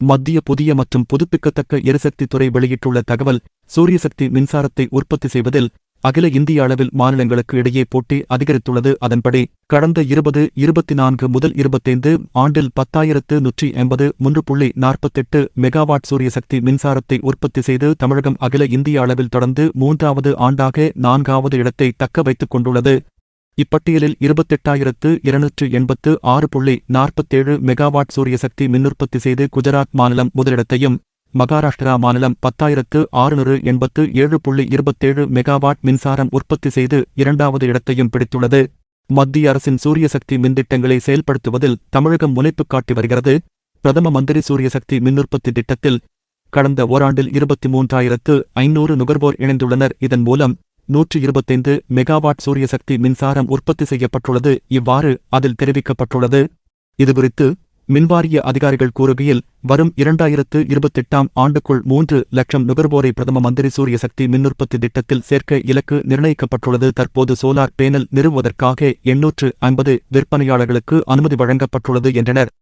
மத்திய புதிய மற்றும் புதுப்பிக்கத்தக்க எரிசக்தி துறை வெளியிட்டுள்ள தகவல் சூரியசக்தி மின்சாரத்தை உற்பத்தி செய்வதில் அகில இந்திய அளவில் மாநிலங்களுக்கு இடையே போட்டி அதிகரித்துள்ளது. அதன்படி கடந்த இருபது இருபத்தி நான்கு முதல் இருபத்தைந்து ஆண்டில் பத்தாயிரத்து நூற்றி எண்பது மூன்று புள்ளி நாற்பத்தெட்டு மெகாவாட் சூரியசக்தி மின்சாரத்தை உற்பத்தி செய்து தமிழகம் அகில இந்திய அளவில் தொடர்ந்து மூன்றாவது ஆண்டாக நான்காவது இடத்தை தக்க வைத்துக் கொண்டுள்ளது. இப்பட்டியலில் இருபத்தெட்டாயிரத்து இருநூற்று எண்பத்து ஆறு புள்ளி நாற்பத்தேழு மெகாவாட் சூரியசக்தி மின்னுற்பத்தி செய்து குஜராத் மாநிலம் முதலிடத்தையும் மகாராஷ்டிரா மாநிலம் பத்தாயிரத்து ஆறுநூறு எண்பத்து ஏழு புள்ளி இருபத்தேழு மெகாவாட் மின்சாரம் உற்பத்தி செய்து இரண்டாவது இடத்தையும் பிடித்துள்ளது. மத்திய அரசின் சூரியசக்தி மின்திட்டங்களை செயல்படுத்துவதில் தமிழகம் முனைப்பு காட்டி வருகிறது. பிரதம மந்திரி சூரியசக்தி மின்னுற்பத்தி திட்டத்தில் கடந்த ஓராண்டில் இருபத்தி மூன்றாயிரத்து ஐநூறு நுகர்வோர் இணைந்துள்ளனர். இதன் மூலம் நூற்று இருபத்தைந்து மெகாவாட் சூரியசக்தி மின்சாரம் உற்பத்தி செய்யப்பட்டுள்ளது. இவ்வாறு அதில் தெரிவிக்கப்பட்டுள்ளது. இதுகுறித்து மின்வாரிய அதிகாரிகள் கூறுகையில் வரும் இரண்டாயிரத்து இருபத்தெட்டாம் ஆண்டுக்குள் மூன்று லட்சம் நுகர்வோரை பிரதம மந்திரி சூரியசக்தி மின்னுற்பத்தி திட்டத்தில் சேர்க்க இலக்கு நிர்ணயிக்கப்பட்டுள்ளது. தற்போது சோலார் பேனல் நிறுவுவதற்காக எண்ணூற்று ஐம்பது விற்பனையாளர்களுக்கு அனுமதி வழங்கப்பட்டுள்ளது என்றனர்.